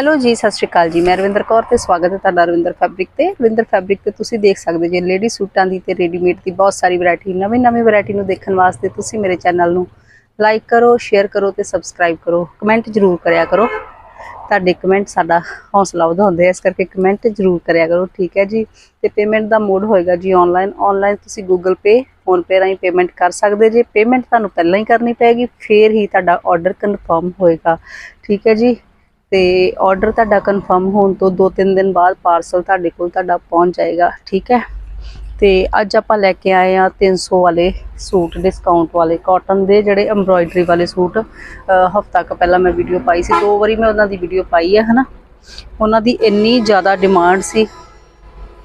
Hello ਜੀ, ਸਤਿ ਸ਼੍ਰੀ ਅਕਾਲ ਜੀ। ਮੈਂ ਰਵਿੰਦਰ ਕੌਰ ਤੇ ਸਵਾਗਤ ਹੈ ਤੁਹਾਡਾ ਰਵਿੰਦਰ ਫੈਬਰਿਕ ਤੇ। ਰਵਿੰਦਰ ਫੈਬਰਿਕ ਤੇ ਤੁਸੀਂ ਦੇਖ ਸਕਦੇ ਜੇ ਲੇਡੀ ਸੂਟਾਂ ਦੀ ਤੇ ਰੈਡੀਮੇਡ ਦੀ ਬਹੁਤ ਸਾਰੀ ਵੈਰਾਈਟੀ ਨਵੀਂ ਨਵੀਂ ਵੈਰਾਈਟੀ ਨੂੰ ਦੇਖਣ ਵਾਸਤੇ ਤੁਸੀਂ ਮੇਰੇ ਚੈਨਲ ਨੂੰ ਲਾਈਕ ਕਰੋ ਸ਼ੇਅਰ ਕਰੋ ਤੇ ਸਬਸਕ੍ਰਾਈਬ ਕਰੋ। ਕਮੈਂਟ ਜ਼ਰੂਰ ਕਰਿਆ ਕਰੋ। ਤੁਹਾਡੇ ਕਮੈਂਟ ਸਾਡਾ ਹੌਸਲਾ ਵਧਾਉਂਦੇ ਆ। ਇਸ ਕਰਕੇ ਕਮੈਂਟ ਜ਼ਰੂਰ ਕਰਿਆ ਕਰੋ, ਠੀਕ ਹੈ ਜੀ? ਤੇ ਪੇਮੈਂਟ ਦਾ ਮੋਡ ਹੋਏਗਾ ਜੀ ਆਨਲਾਈਨ ਆਨਲਾਈਨ ਤੁਸੀਂ ਗੂਗਲ Pay ਫੋਨ ਪੇ ਰਾਹੀਂ ਪੇਮੈਂਟ ਕਰ ਸਕਦੇ ਜੇ। ਪੇਮੈਂਟ ਤੁਹਾਨੂੰ ਪਹਿਲਾਂ ਹੀ ਕਰਨੀ ਪੈਗੀ ਫਿਰ ਹੀ ਤੁਹਾਡਾ ਆਰਡਰ ਕਨਫਰਮ ਹੋਏਗਾ। ਠੀਕ ਹੈ ਜੀ? ਤੇ ਆਰਡਰ ਤੁਹਾਡਾ ਕਨਫਰਮ ਹੋਣ ਤੋਂ 2-3 ਦਿਨ ਬਾਅਦ ਪਾਰਸਲ ਤੁਹਾਡੇ ਕੋਲ ਤੁਹਾਡਾ ਪਹੁੰਚ ਜਾਏਗਾ, ਠੀਕ ਹੈ? ਤੇ ਅੱਜ ਆਪਾਂ ਲੈ ਕੇ ਆਏ ਆ 300 ਵਾਲੇ ਸੂਟ ਡਿਸਕਾਊਂਟ ਵਾਲੇ ਕਾਟਨ ਦੇ ਜਿਹੜੇ ਐਮਬ੍ਰੋਇਡਰੀ ਵਾਲੇ ਸੂਟ। ਹਫਤਾ ਕੁ ਪਹਿਲਾਂ ਮੈਂ ਵੀਡੀਓ ਪਾਈ ਸੀ, ਦੋ ਵਾਰੀ ਮੈਂ ਉਹਨਾਂ ਦੀ ਵੀਡੀਓ ਪਾਈ ਹੈ, ਹਨਾ? ਉਹਨਾਂ ਦੀ ਇੰਨੀ ਜ਼ਿਆਦਾ ਡਿਮਾਂਡ ਸੀ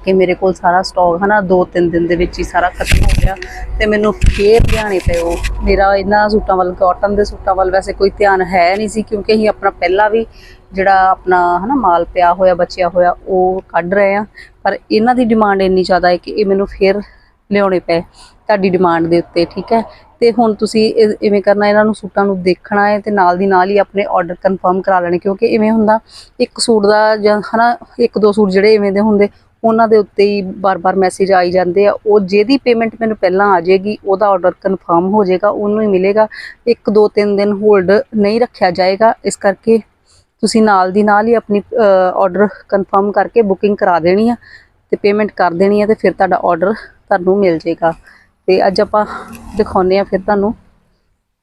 ਕਿ ਮੇਰੇ ਕੋਲ ਸਾਰਾ ਸਟਾਕ ਹਨਾ 2-3 ਦਿਨ ਦੇ ਵਿੱਚ ਹੀ ਸਾਰਾ ਖਤਮ ਹੋ ਗਿਆ। ਤੇ ਮੈਨੂੰ ਫੇਰ ਲਿਆਣੇ ਪਏ ਉਹ। ਮੇਰਾ ਇਹਨਾਂ ਸੂਟਾਂ ਵੱਲ ਕਾਟਨ ਦੇ ਸੂਟਾਂ ਵੱਲ ਵੈਸੇ ਕੋਈ ਧਿਆਨ ਹੈ ਨਹੀਂ ਸੀ, ਕਿਉਂਕਿ ਅਸੀਂ ਆਪਣਾ ਪਹਿਲਾਂ ਵੀ ਜਿਹੜਾ ਆਪਣਾ ਹਨਾ, ਮਾਲ ਪਿਆ ਹੋਇਆ, ਬਚਿਆ ਹੋਇਆ, ਉਹ ਕੱਢ ਰਹੇ ਆ ਪਰ ਇਹਨਾਂ ਦੀ ਡਿਮਾਂਡ ਇੰਨੀ ਜ਼ਿਆਦਾ ਹੈ ਕਿ ਇਹ ਮੈਨੂੰ ਫੇਰ ਲਿਆਉਣੇ ਪਏ ਤੁਹਾਡੀ ਡਿਮਾਂਡ ਦੇ ਉੱਤੇ, ਠੀਕ ਹੈ? ਤੇ ਹੁਣ ਤੁਸੀਂ ਇਵੇਂ ਕਰਨਾ, ਇਹਨਾਂ ਨੂੰ ਸੂਟਾਂ ਨੂੰ ਦੇਖਣਾ ਹੈ ਤੇ ਨਾਲ ਦੀ ਨਾਲ ਹੀ ਆਪਣੇ ਆਰਡਰ ਕਨਫਰਮ ਕਰਾ ਲੈਣੇ, ਕਿਉਂਕਿ ਇਵੇਂ ਹੁੰਦਾ ਇੱਕ ਸੂਟ ਦਾ ਜਾਂ ਹਨਾ, ਇੱਕ ਦੋ ਸੂਟ ਜਿਹੜੇ ਇਵੇਂ ਦੇ ਹੁੰਦੇ ਉਹਨਾਂ ਦੇ ਉੱਤੇ ਹੀ ਬਾਰ-ਬਾਰ ਮੈਸੇਜ ਆਈ ਜਾਂਦੇ ਆ। ਉਹ ਜਿਹਦੀ ਪੇਮੈਂਟ ਮੈਨੂੰ ਪਹਿਲਾਂ ਆ ਜਾਏਗੀ, ਉਹਦਾ ਆਰਡਰ ਕਨਫਰਮ ਹੋ ਜਾਏਗਾ, ਉਹਨੂੰ ਹੀ ਮਿਲੇਗਾ। ਇੱਕ, ਦੋ, ਤਿੰਨ ਦਿਨ ਹੋਲਡ ਨਹੀਂ ਰੱਖਿਆ ਜਾਏਗਾ। ਇਸ ਕਰਕੇ ਤੁਸੀਂ ਨਾਲ ਦੀ ਨਾਲ ਹੀ ਆਪਣੀ ਆਰਡਰ ਕਨਫਰਮ ਕਰਕੇ ਬੁਕਿੰਗ ਕਰਾ ਦੇਣੀ ਆ ਤੇ ਪੇਮੈਂਟ ਕਰ ਦੇਣੀ ਆ ਤੇ ਫਿਰ ਤੁਹਾਡਾ ਆਰਡਰ ਤੁਹਾਨੂੰ ਮਿਲ ਜਾਏਗਾ। ਤੇ ਅੱਜ ਆਪਾਂ ਦਿਖਾਉਨੇ ਆ ਫਿਰ ਤੁਹਾਨੂੰ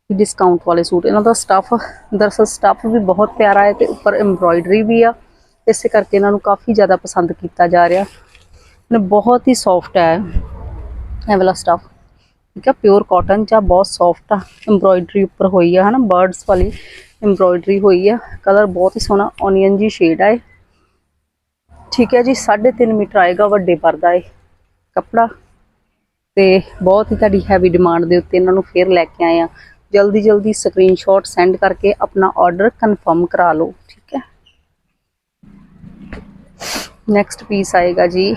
ਡਿਸਕਾਊਂਟ ਵਾਲੇ ਸੂਟ। ਇਹਨਾਂ ਦਾ ਸਟੱਫ ਦਰਅਸਲ ਸਟੱਫ ਵੀ ਬਹੁਤ ਪਿਆਰਾ ਹੈ ਤੇ ਉੱਪਰ ਐਮਬ੍ਰੋਇਡਰੀ ਵੀ ਆ। ਇਸੇ ਕਰਕੇ ਇਹਨਾਂ ਨੂੰ ਕਾਫੀ ਜ਼ਿਆਦਾ ਪਸੰਦ ਕੀਤਾ ਜਾ ਰਿਹਾ। ਨੇ ਬਹੁਤ ਹੀ ਸੌਫਟ ਹੈ ਇਹ। ਵਾਲਾ ਸਟੱਫ ਠੀਕ ਹੈ ਪਿਓਰ ਕਾਟਨ ਚ ਆ, ਬਹੁਤ ਸੌਫਟ ਆ। ਐਮਬ੍ਰੋਇਡਰੀ ਉੱਪਰ ਹੋਈ ਆ, ਹਨਾ ਬਰਡਸ ਵਾਲੀ ਐਮਬ੍ਰੋਇਡਰੀ ਹੋਈ ਆ। ਕਲਰ ਬਹੁਤ ਹੀ ਸੋਹਣਾ ਓਨੀਅਨ ਜੀ ਸ਼ੇਡ ਆ ਇਹ। ਠੀਕ ਹੈ ਜੀ 3.5 ਮੀਟਰ ਆਏਗਾ ਵੱਡੇ ਪਰਦਾ ਇਹ ਕੱਪੜਾ। ਤੇ ਬਹੁਤ ਹੀ ਤੁਹਾਡੀ ਹੈਵੀ ਡਿਮਾਂਡ ਦੇ ਉੱਤੇ ਇਹਨਾਂ ਨੂੰ ਫੇਰ ਲੈ ਕੇ ਆਏ ਆ। ਜਲਦੀ ਜਲਦੀ ਸਕਰੀਨਸ਼ਾਟ ਸੈਂਡ ਕਰਕੇ ਆਪਣਾ ਆਰਡਰ ਕਨਫਰਮ ਕਰਾ ਲਓ, ਠੀਕ ਹੈ ਨੈਕਸਟ ਪੀਸ ਆਏਗਾ ਜੀ।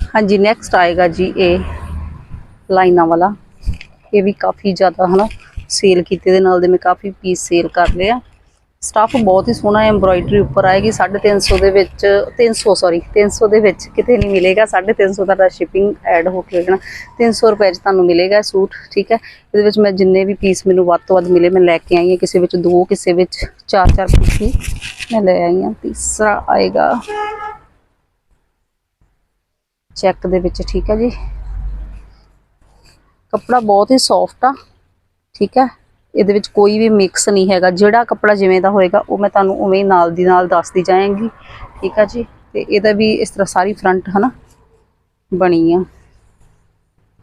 ਹਾਂਜੀ ਨੈਕਸਟ ਆਏਗਾ ਜੀ ਇਹ ਲਾਈਨਾਂ ਵਾਲਾ। ਇਹ ਵੀ ਕਾਫੀ ਜ਼ਿਆਦਾ, ਹਨਾ ਸੇਲ ਕੀਤੇ ਦੇ ਨਾਲ ਦੇ ਮੈਂ ਕਾਫੀ ਪੀਸ ਸੇਲ ਕਰ ਲਿਆ ਸਟੱਫ ਬਹੁਤ ਹੀ ਸੋਹਣਾ ਐਮਬ੍ਰੋਇਡਰੀ ਉੱਪਰ ਆਏਗੀ 350 ਦੇ ਵਿੱਚ 300 ਸੌਰੀ 300 ਦੇ ਵਿੱਚ ਕਿਤੇ ਨਹੀਂ ਮਿਲੇਗਾ 350 ਦਾ ਸ਼ਿਪਿੰਗ ਐਡ ਹੋ ਕੇ ਹੋਣਾ 300 ਰੁਪਏ 'ਚ ਤੁਹਾਨੂੰ ਮਿਲੇਗਾ ਸੂਟ, ਠੀਕ ਹੈ? ਇਹਦੇ ਵਿੱਚ ਮੈਂ ਜਿੰਨੇ ਵੀ ਪੀਸ ਮੈਨੂੰ ਵੱਧ ਤੋਂ ਵੱਧ ਮਿਲੇ, ਮੈਂ ਲੈ ਕੇ ਆਈ ਹਾਂ, ਕਿਸੇ ਵਿੱਚ ਦੋ, ਕਿਸੇ ਵਿੱਚ ਚਾਰ ਚਾਰ ਪੀਸ ਹੀ ਮੈਂ ਲੈ ਆਈ ਹਾਂ, ਤੀਸਰਾ ਆਏਗਾ। ਚੈੱਕ ਦੇ ਵਿੱਚ, ਠੀਕ ਹੈ ਜੀ? ਕੱਪੜਾ ਬਹੁਤ ਹੀ ਸੌਫਟ ਆ, ਠੀਕ ਹੈ? ਇਹਦੇ ਵਿੱਚ ਕੋਈ ਵੀ ਮਿਕਸ ਨਹੀਂ ਹੈਗਾ। ਜਿਹੜਾ ਕੱਪੜਾ ਜਿਵੇਂ ਦਾ ਹੋਏਗਾ, ਉਹ ਮੈਂ ਤੁਹਾਨੂੰ ਉਵੇਂ ਹੀ ਨਾਲ ਦੀ ਨਾਲ ਦੱਸਦੀ ਜਾਵਾਂਗੀ ਠੀਕ ਆ ਜੀ? ਤੇ ਇਹਦਾ ਵੀ ਇਸ ਤਰ੍ਹਾਂ ਸਾਰੀ ਫਰੰਟ ਹਨਾ, ਬਣੀ ਆ।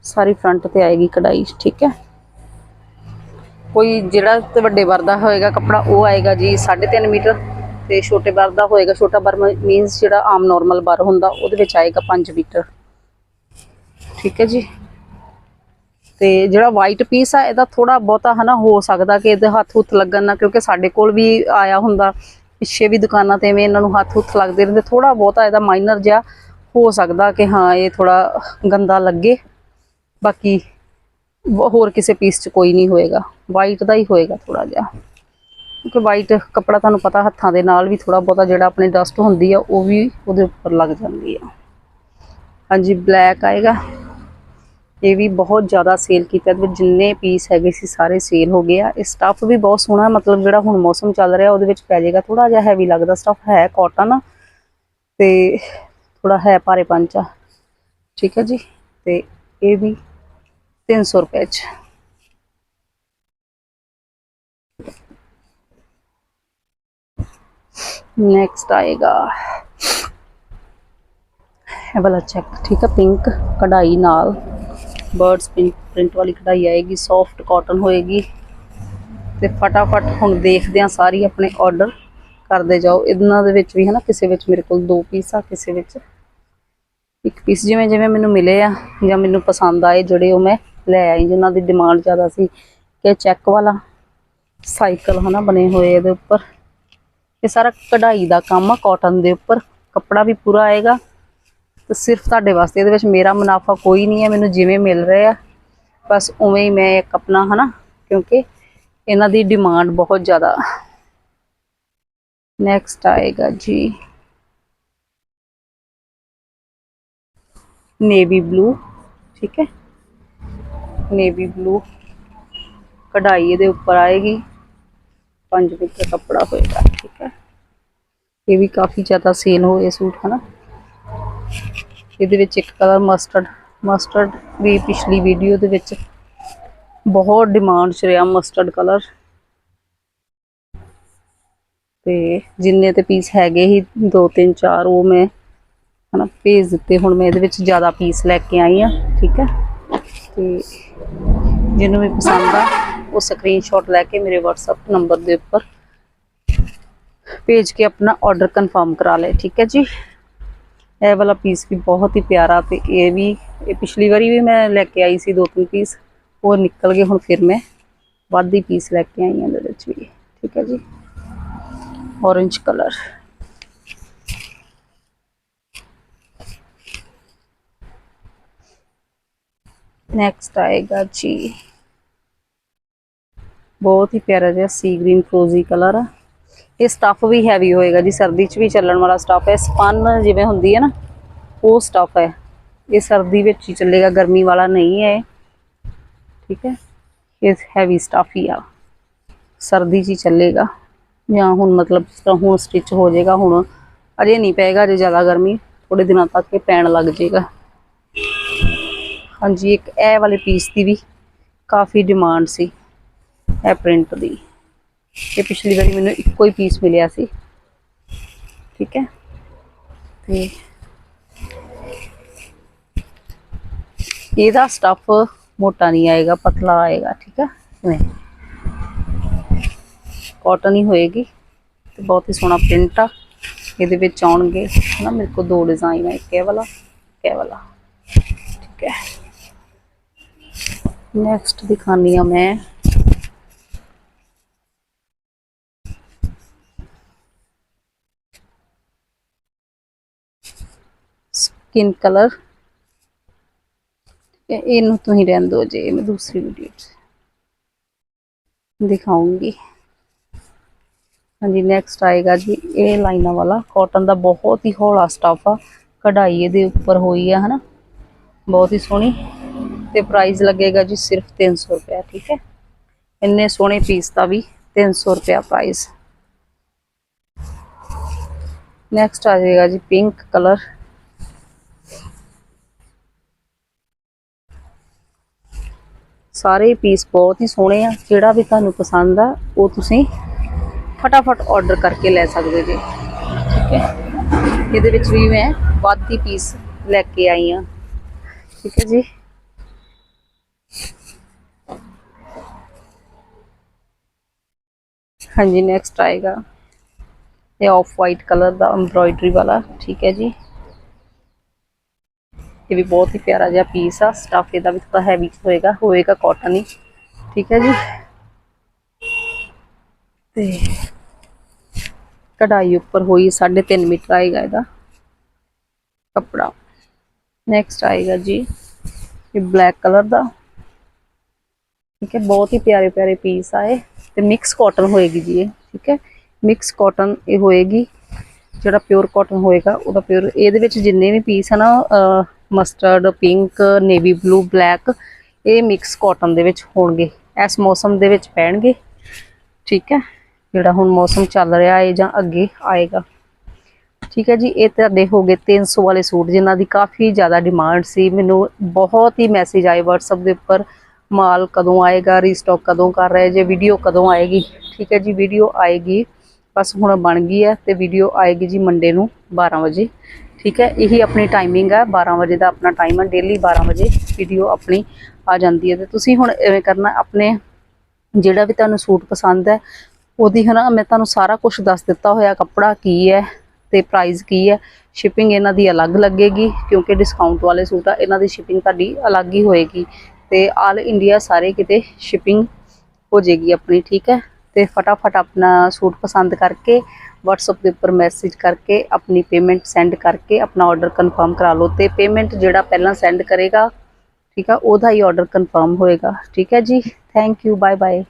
ਸਾਰੀ ਫਰੰਟ ਤੇ ਆਏਗੀ ਕਢਾਈ, ਠੀਕ ਹੈ? ਕੋਈ ਜਿਹੜਾ ਤੇ ਵੱਡੇ ਬਰ ਦਾ ਹੋਏਗਾ ਕੱਪੜਾ, ਉਹ ਆਏਗਾ ਜੀ 3.5 ਮੀਟਰ। ਤੇ ਛੋਟੇ ਬਰ ਦਾ ਹੋਏਗਾ, ਛੋਟਾ ਬਰ ਮੀਨਸ ਜਿਹੜਾ ਆਮ ਨਾਰਮਲ ਬਰ ਹੁੰਦਾ, ਉਹਦੇ ਵਿੱਚ ਆਏਗਾ 5 ਮੀਟਰ। ਠੀਕ ਹੈ ਜੀ? ਤੇ ਜਿਹੜਾ ਵਾਈਟ ਪੀਸ ਆ, ਇਹਦਾ ਥੋੜਾ ਬਹੁਤਾ ਹਨਾ ਹੋ ਸਕਦਾ ਕਿ ਇਹਦੇ ਹੱਥ ਹੁੱਥ ਲੱਗਣ ਨਾ, ਕਿਉਂਕਿ ਸਾਡੇ ਕੋਲ ਵੀ ਆਇਆ ਹੁੰਦਾ, ਪਿੱਛੇ ਵੀ ਦੁਕਾਨਾਂ ਤੇ ਐਵੇਂ ਇਹਨਾਂ ਨੂੰ ਹੱਥ ਹੁੱਥ ਲੱਗਦੇ ਰਹਿੰਦੇ ਥੋੜਾ ਬਹੁਤਾ ਇਹਦਾ ਮਾਈਨਰ ਜਿਹਾ ਹੋ ਸਕਦਾ ਕਿ ਹਾਂ, ਇਹ ਥੋੜਾ ਗੰਦਾ ਲੱਗੇ। ਬਾਕੀ ਹੋਰ ਕਿਸੇ ਪੀਸ 'ਚ ਕੋਈ ਨਹੀਂ ਹੋਏਗਾ ਵਾਈਟ ਦਾ ਹੀ ਹੋਏਗਾ ਥੋੜਾ ਜਿਹਾ। ਕਿਉਂਕਿ ਵਾਈਟ ਕੱਪੜਾ ਤੁਹਾਨੂੰ ਪਤਾ ਹੱਥਾਂ ਦੇ ਨਾਲ ਵੀ ਥੋੜਾ ਬਹੁਤਾ ਜਿਹੜਾ ਆਪਣੇ ਡਸਟ ਹੁੰਦੀ ਆ, ਉਹ ਵੀ ਉਹਦੇ ਉੱਪਰ ਲੱਗ ਜਾਂਦੀ ਆ। ਹਾਂਜੀ ਬਲੈਕ ਆਏਗਾ। ਇਹ ਵੀ ਬਹੁਤ ਜ਼ਿਆਦਾ ਸੇਲ ਕੀਤਾ ਤੇ ਜਿੰਨੇ ਪੀਸ ਹੈਗੇ ਸੀ ਸਾਰੇ ਸੇਲ ਹੋ ਗਏ ਆ। ਇਹ ਸਟੱਫ ਵੀ ਬਹੁਤ ਸੋਹਣਾ, ਮਤਲਬ ਜਿਹੜਾ ਹੁਣ ਮੌਸਮ ਚੱਲ ਰਿਹਾ, ਉਹਦੇ ਵਿੱਚ ਪੈ ਜਾਏਗਾ। ਥੋੜਾ ਜਿਹਾ ਹੈਵੀ ਲੱਗਦਾ ਸਟੱਫ ਹੈ ਕਾਟਨ ਤੇ ਥੋੜਾ ਹੈ ਭਾਰੇ ਪੰਚਾ ਠੀਕ ਹੈ ਜੀ? ਤੇ ਇਹ ਵੀ 300 ਰੁਪਏ ਚ। ਨੈਕਸਟ ਆਏਗਾ। ਇਹ ਵਾਲਾ ਚੈੱਕ ਠੀਕ ਹੈ ਪਿੰਕ ਕਢਾਈ ਨਾਲ। ਬਰਡਸ ਪ੍ਰਿੰਟ ਵਾਲੀ ਕਢਾਈ ਆਏਗੀ ਸੌਫਟ ਕਾਟਨ ਹੋਏਗੀ। ਤੇ ਫਟਾਫਟ ਹੁਣ ਦੇਖਦੇ ਆ ਸਾਰੀ ਆਪਣੇ ਆਰਡਰ ਕਰਦੇ ਜਾਓ। ਇਹਨਾਂ ਦੇ ਵਿੱਚ ਵੀ ਹੈ ਨਾ ਕਿਸੇ ਵਿੱਚ ਮੇਰੇ ਕੋਲ ਦੋ ਪੀਸ ਆ, ਕਿਸੇ ਵਿੱਚ ਇੱਕ ਪੀਸ ਜਿਵੇਂ ਜਿਵੇਂ ਮੈਨੂੰ ਮਿਲੇ ਆ ਜਾਂ ਮੈਨੂੰ ਪਸੰਦ ਆਏ, ਜਿਹੜੇ ਉਹ ਮੈਂ ਲੈ ਆਈ, ਜਿਨ੍ਹਾਂ ਦੀ ਡਿਮਾਂਡ ਜ਼ਿਆਦਾ ਸੀ। ਕਿ ਚੈੱਕ ਵਾਲਾ ਸਾਈਕਲ ਹਨਾ, ਬਣੇ ਹੋਏ ਇਹਦੇ ਉੱਪਰ। ਇਹ ਸਾਰਾ ਕਢਾਈ ਦਾ ਕੰਮ ਆ ਕਾਟਨ ਦੇ ਉੱਪਰ। ਕੱਪੜਾ ਵੀ ਪੂਰਾ ਆਏਗਾ। ਤੇ ਸਿਰਫ ਤੁਹਾਡੇ ਵਾਸਤੇ, ਇਹਦੇ ਵਿੱਚ ਮੇਰਾ ਮੁਨਾਫਾ ਕੋਈ ਨਹੀਂ ਹੈ, ਮੈਨੂੰ ਜਿਵੇਂ ਮਿਲ ਰਿਹਾ ਬਸ ਉਵੇਂ ਹੀ ਮੈਂ ਇੱਕ ਆਪਣਾ, ਹਨਾ, ਕਿਉਂਕਿ ਇਹਨਾਂ ਦੀ ਡਿਮਾਂਡ ਬਹੁਤ ਜ਼ਿਆਦਾ। ਨੈਕਸਟ ਆਏਗਾ ਜੀ। ਨੇਵੀ ਬਲੂ ਠੀਕ ਹੈ? ਨੇਵੀ ਬਲੂ ਕਢਾਈ ਇਹਦੇ ਉੱਪਰ ਆਏਗੀ। 5 ਮੀਟਰ ਕੱਪੜਾ ਹੋਏਗਾ, ਠੀਕ ਹੈ? ਇਹ ਵੀ ਕਾਫੀ ਜ਼ਿਆਦਾ ਸੇਲ ਹੋਏ ਸੂਟ, ਹਨਾ? ਇਹਦੇ ਵਿੱਚ ਇੱਕ ਕਲਰ ਮਸਟਰਡ ਮਸਟਰਡ ਵੀ ਪਿਛਲੀ ਵੀਡੀਓ ਦੇ ਵਿੱਚ ਬਹੁਤ ਡਿਮਾਂਡ ਚ ਰਿਹਾ ਮਸਟਰਡ ਕਲਰ। ਤੇ ਜਿੰਨੇ ਤੇ ਪੀਸ ਹੈਗੇ ਹੀ 2 3 4 ਉਹ ਮੈਂ ਹਨਾ ਭੇਜ ਦਿੱਤੇ। ਹੁਣ ਮੈਂ ਇਹਦੇ ਵਿੱਚ ਜ਼ਿਆਦਾ ਪੀਸ ਲੈ ਕੇ ਆਈ ਆ ਠੀਕ ਹੈ? ਤੇ ਜਿਹਨੂੰ ਵੀ ਪਸੰਦ ਆ, ਉਹ ਸਕਰੀਨਸ਼ਾਟ ਲੈ ਕੇ ਮੇਰੇ WhatsApp ਨੰਬਰ ਦੇ ਉੱਪਰ ਭੇਜ ਕੇ ਆਪਣਾ ਆਰਡਰ ਕਨਫਰਮ ਕਰਾ ਲੈ ਠੀਕ ਹੈ ਜੀ? ਇਹ ਵਾਲਾ ਪੀਸ ਵੀ ਬਹੁਤ ਹੀ ਪਿਆਰਾ ਤੇ ਇਹ ਵੀ, ਇਹ ਪਿਛਲੀ ਵਾਰੀ ਵੀ ਮੈਂ ਲੈ ਕੇ ਆਈ ਸੀ ਦੋ ਤਿੰਨ ਪੀਸ ਉਹ ਨਿਕਲ ਗਏ ਹੁਣ ਫਿਰ ਮੈਂ ਵੱਧ ਹੀ ਪੀਸ ਲੈ ਕੇ ਆਈ ਹਾਂ ਇਹਦੇ ਵਿੱਚ ਵੀ, ਠੀਕ ਹੈ ਜੀ? Orange ਕਲਰ ਨੈਕਸਟ ਆਏਗਾ ਜੀ। ਬਹੁਤ ਹੀ ਪਿਆਰਾ ਜਿਹਾ ਸੀ ਗ੍ਰੀਨ ਫਰੋਜ਼ੀ ਕਲਰ ਆ। ਇਹ ਸਟਫ ਵੀ ਹੈਵੀ ਹੋਏਗਾ ਜੀ, ਸਰਦੀ 'ਚ ਵੀ ਚੱਲਣ ਵਾਲਾ ਸਟਫ ਹੈ ਸਪਨ ਜਿਵੇਂ ਹੁੰਦੀ ਹੈ ਨਾ, ਉਹ ਸਟਫ ਹੈ। ਇਹ ਸਰਦੀ ਵਿੱਚ ਹੀ ਚੱਲੇਗਾ, ਗਰਮੀ ਵਾਲਾ ਨਹੀਂ ਹੈ ਇਹ। ਠੀਕ ਹੈ? ਇਹ ਹੈਵੀ ਸਟਫ ਹੀ ਆ। ਸਰਦੀ 'ਚ ਹੀ ਚੱਲੇਗਾ। ਜਾਂ ਹੁਣ ਮਤਲਬ ਜਿਸ ਤਰ੍ਹਾਂ ਹੁਣ ਸਟਿਚ ਹੋ ਜਾਏਗਾ, ਹੁਣ ਅਜੇ ਨਹੀਂ ਪਏਗਾ, ਅਜੇ ਜ਼ਿਆਦਾ ਗਰਮੀ ਥੋੜੇ ਦਿਨਾਂ ਤੱਕ ਇਹ ਪੈਣ ਲੱਗ ਜਾਏਗਾ। ਹਾਂਜੀ, ਇੱਕ ਇਹ ਵਾਲੇ ਪੀਸ ਦੀ ਵੀ ਕਾਫੀ ਡਿਮਾਂਡ ਸੀ, ਇਹ ਪ੍ਰਿੰਟ ਦੀ। ਇਹ ਪਿਛਲੀ ਵਾਰੀ ਮੈਨੂੰ ਇੱਕੋ ਹੀ ਪੀਸ ਮਿਲਿਆ ਸੀ ਠੀਕ ਹੈ ਤੇ ਇਹਦਾ ਸਟਫ ਮੋਟਾ ਨਹੀਂ ਆਏਗਾ ਪਤਲਾ ਆਏਗਾ ਠੀਕ ਹੈ ਇਵੇਂ ਕਾਟਨ ਹੀ ਹੋਏਗੀ ਤੇ ਬਹੁਤ ਹੀ ਸੋਹਣਾ ਪ੍ਰਿੰਟ ਆ ਇਹਦੇ ਵਿੱਚ ਆਉਣਗੇ ਨਾ ਮੇਰੇ ਕੋਲ ਦੋ ਡਿਜ਼ਾਈਨ ਹੈ ਇੱਕ ਇਹ ਵਾਲਾ, ਇੱਕ ਇਹ ਵਾਲਾ। ਠੀਕ ਹੈ? ਨੈਕਸਟ ਦਿਖਾਨੀ ਆ ਮੈਂ। ਸਕਿਨ ਕਲਰ ਇਹਨੂੰ ਤੁਸੀਂ ਰਹਿਣ ਦਿਓ ਜੇ ਮੈਂ ਦੂਸਰੀ ਵੀਡੀਓ 'ਚ ਦਿਖਾਉਂਗੀ। ਹਾਂਜੀ ਨੈਕਸਟ ਆਏਗਾ ਜੀ, ਇਹ ਲਾਈਨਾਂ ਵਾਲਾ। ਕਾਟਨ ਦਾ ਬਹੁਤ ਹੀ ਹੌਲਾ ਸਟਫ ਆ। ਕਢਾਈ ਇਹਦੇ ਉੱਪਰ ਹੋਈ ਆ, ਹਨਾ। ਬਹੁਤ ਹੀ ਸੋਹਣੀ। ਤੇ ਪ੍ਰਾਈਸ ਲੱਗੇਗਾ ਜੀ ਸਿਰਫ 300 ਰੁਪਏ ਠੀਕ ਹੈ। ਇੰਨੇ ਸੋਹਣੇ ਪੀਸ ਦਾ ਵੀ 300 ਰੁਪਏ ਪ੍ਰਾਈਸ ਨੈਕਸਟ ਆ ਜਾਏਗਾ ਜੀ ਪਿੰਕ ਕਲਰ ਸਾਰੇ ਪੀਸ ਬਹੁਤ ਹੀ ਸੋਹਣੇ ਆ, ਜਿਹੜਾ ਵੀ ਤੁਹਾਨੂੰ ਪਸੰਦ ਆ, ਉਹ ਤੁਸੀਂ ਫਟਾਫਟ ਆਰਡਰ ਕਰਕੇ ਲੈ ਸਕਦੇ ਜੀ, ਠੀਕ ਹੈ? ਇਹਦੇ ਵਿੱਚ ਵੀ ਮੈਂ ਵੱਧ ਦੀ ਪੀਸ ਲੈ ਕੇ ਆਈ ਆ ਠੀਕ ਹੈ ਜੀ? ਹਾਂਜੀ ਨੈਕਸਟ ਆਏਗਾ। ਇਹ ਆਫ ਵਾਈਟ ਕਲਰ ਦਾ ਐਮਬ੍ਰੋਇਡਰੀ ਵਾਲਾ, ਠੀਕ ਹੈ ਜੀ? ਇਹ ਵੀ ਬਹੁਤ ਹੀ ਪਿਆਰਾ ਜਿਹਾ ਪੀਸ ਆ। ਸਟਫ ਇਹਦਾ ਵੀ ਥੋੜਾ ਹੈਵੀ ਹੋਏਗਾ ਹੋਏਗਾ ਕਾਟਨ ਹੀ। ਠੀਕ ਹੈ ਜੀ। ਤੇ ਕਢਾਈ ਉੱਪਰ ਹੋਈ 3.5 ਮੀਟਰ ਆਏਗਾ ਇਹਦਾ। ਕੱਪੜਾ। ਨੈਕਸਟ ਆਏਗਾ ਜੀ, ਇਹ ਬਲੈਕ ਕਲਰ ਦਾ। ਠੀਕ ਹੈ, ਬਹੁਤ ਹੀ ਪਿਆਰੇ ਪਿਆਰੇ ਪੀਸ ਆਏ ਤੇ ਮਿਕਸ ਕਾਟਨ ਹੋਏਗੀ ਜੀ ਇਹ, ਠੀਕ ਹੈ। ਮਿਕਸ ਕਾਟਨ ਇਹ ਹੋਏਗੀ। ਜਿਹੜਾ ਪਿਓਰ ਕਾਟਨ ਹੋਏਗਾ, ਉਹਦਾ ਪਿਓਰ ਇਹਦੇ ਵਿੱਚ ਜਿੰਨੇ ਵੀ ਪੀਸ ਹੈ ਨਾ mustard, pink, navy blue, black, ਇਹ ਮਿਕਸ ਕਾਟਨ ਦੇ ਵਿੱਚ ਹੋਣਗੇ। ਇਸ ਮੌਸਮ ਦੇ ਵਿੱਚ ਪੈਣਗੇ। ਠੀਕ ਹੈ? ਜਿਹੜਾ ਹੁਣ ਮੌਸਮ ਚੱਲ ਰਿਹਾ ਹੈ ਜਾਂ ਅੱਗੇ ਆਏਗਾ। ਠੀਕ ਹੈ ਜੀ, ਇਹ ਤੁਹਾਡੇ ਹੋ ਗਏ 300 ਵਾਲੇ ਸੂਟ, ਜਿਨ੍ਹਾਂ ਦੀ ਕਾਫੀ ਜ਼ਿਆਦਾ ਡਿਮਾਂਡ ਸੀ। ਮੈਨੂੰ ਬਹੁਤ ਹੀ ਮੈਸੇਜ ਆਏ WhatsApp ਦੇ ਉੱਪਰ, ਮਾਲ ਕਦੋਂ ਆਏਗਾ ਰੀਸਟਾਕ ਕਦੋਂ ਕਰ ਰਹੇ, ਜੇ ਵੀਡੀਓ ਕਦੋਂ ਆਏਗੀ। ਠੀਕ ਹੈ ਜੀ ਵੀਡੀਓ ਆਏਗੀ, ਬਸ ਹੁਣ ਬਣ ਗਈ ਹੈ ਤੇ ਵੀਡੀਓ ਆਏਗੀ ਜੀ ਮੰਡੇ ਨੂੰ 12 ਵਜੇ। ਠੀਕ ਹੈ, ਇਹੀ ਆਪਣੀ ਟਾਈਮਿੰਗ ਹੈ। 12 ਵਜੇ ਦਾ ਆਪਣਾ ਟਾਈਮ ਹੈ ਡੇਲੀ 12 ਵਜੇ ਵੀਡੀਓ ਆਪਣੀ ਆ ਜਾਂਦੀ ਹੈ। ਤੇ ਤੁਸੀਂ ਹੁਣ ਐਵੇਂ ਕਰਨਾ, ਆਪਣੇ ਜਿਹੜਾ ਵੀ ਤੁਹਾਨੂੰ ਸੂਟ ਪਸੰਦ ਹੈ, ਉਹਦੀ ਹਨਾ, ਮੈਂ ਤੁਹਾਨੂੰ ਸਾਰਾ ਕੁਝ ਦੱਸ ਦਿੱਤਾ ਹੋਇਆ, ਕੱਪੜਾ ਕੀ ਹੈ ਤੇ ਪ੍ਰਾਈਸ ਕੀ ਹੈ। ਸ਼ਿਪਿੰਗ ਇਹਨਾਂ ਦੀ ਅਲੱਗ ਲੱਗੇਗੀ, ਕਿਉਂਕਿ ਡਿਸਕਾਊਂਟ ਵਾਲੇ ਸੂਟ ਆ, ਇਹਨਾਂ ਦੀ ਸ਼ਿਪਿੰਗ ਤੁਹਾਡੀ ਅਲੱਗ ਹੀ ਹੋਏਗੀ। ਤੇ ਆਲ ਇੰਡੀਆ ਸਾਰੇ ਕਿਤੇ ਸ਼ਿਪਿੰਗ ਹੋ ਜਾਏਗੀ ਆਪਣੀ, ਠੀਕ ਹੈ। ਤੇ ਫਟਾਫਟ ਆਪਣਾ ਸੂਟ ਪਸੰਦ ਕਰਕੇ WhatsApp ਦੇ ਉੱਪਰ ਮੈਸੇਜ ਕਰਕੇ ਆਪਣੀ ਪੇਮੈਂਟ ਸੈਂਡ ਕਰਕੇ ਆਪਣਾ ਆਰਡਰ ਕਨਫਰਮ ਕਰਾ ਲਓ ਤੇ ਪੇਮੈਂਟ ਜਿਹੜਾ ਪਹਿਲਾਂ ਸੈਂਡ ਕਰੇਗਾ, ਠੀਕ ਆ, ਉਹਦਾ ਹੀ ਆਰਡਰ ਕਨਫਰਮ ਹੋਏਗਾ। ਠੀਕ ਹੈ ਜੀ? Thank you bye bye